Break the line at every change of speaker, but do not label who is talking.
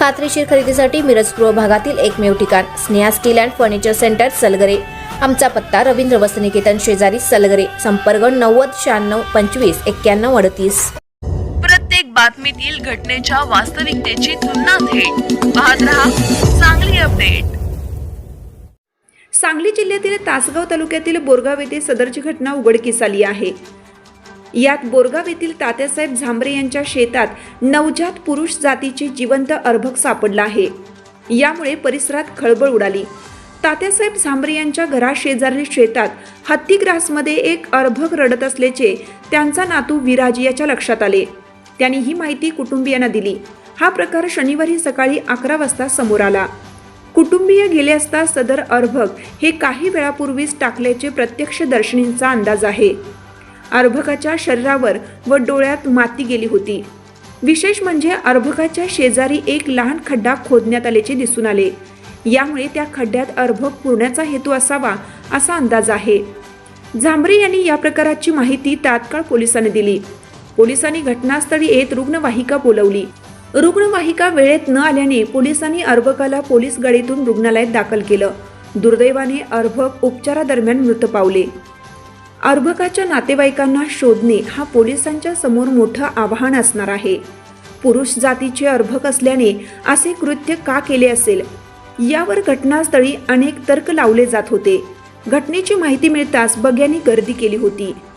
खात्रीशीर खरेदीसाठी मिरज पूर्व भागातील एकमेव ठिकाण Sneha steel and furniture centre Salgare. आमचा पत्ता रवींद्र वसनिकेतन शेजारी सलगरे संपर्क नव्वद शहाण्णव पंचवीस एक्क्याण्णव अडतीस.
प्रत्येक बातमीतील घटनेच्या वास्तविकतेची तुलना थेट. पाहत रहा चांगली अपडेट.
सांगली जिल्ह्यातील तासगाव तालुक्यातील बोरगाव येथे सदरची घटना उघडकीस आली आहे. यात बोरगाव येथील तात्यासाहेब झांबरे यांच्या शेतात नवजात पुरुष जातीचे जिवंत अर्भक सापडला आहे. यामुळे परिसरात खळबळ उडाली. तात्यासाहेब झांबरे यांच्या घराशेजारील शेतात हत्तीग्रासमध्ये एक अर्भक रडत असल्याचे त्यांचा नातू विराज याच्या लक्षात आले. त्यांनी ही माहिती कुटुंबियांना दिली. हा प्रकार शनिवारी सकाळी अकरा वाजता समोर आला. कुटुंबीय गेले असता सदर अर्भक हे काही वेळापूर्वीच टाकल्याचे प्रत्यक्षदर्शनींचा अंदाज आहे. अर्भकाच्या शरीरावर व डोळ्यात माती गेली होती. विशेष म्हणजे अर्भकाच्या शेजारी एक लहान खड्डा खोदण्यात आल्याचे दिसून आले. यामुळे त्या खड्ड्यात अर्भक पुरण्याचा हेतू असावा असा अंदाज आहे. झांबरे यांनी या प्रकाराची माहिती तात्काळ पोलिसांनी दिली. पोलिसांनी घटनास्थळी येत रुग्णवाहिका बोलवली. रुग्णवाहिका वेळेत न आल्याने पोलिसांनी अर्भकाला पोलीस गाडीतून रुग्णालयात दाखल केलं. दुर्दैवाने अर्भक उपचारादरम्यान मृत पावले. अर्भकाच्या नातेवाईकांना शोधणे हा पोलिसांच्या समोर मोठं आव्हान असणार आहे. पुरुष जातीचे अर्भक असल्याने असे कृत्य का केले असेल? यावर घटनास्थळी अनेक तर्क लावले जात होते. घटनेची माहिती मिळताच बग्यांनी गर्दी केली होती.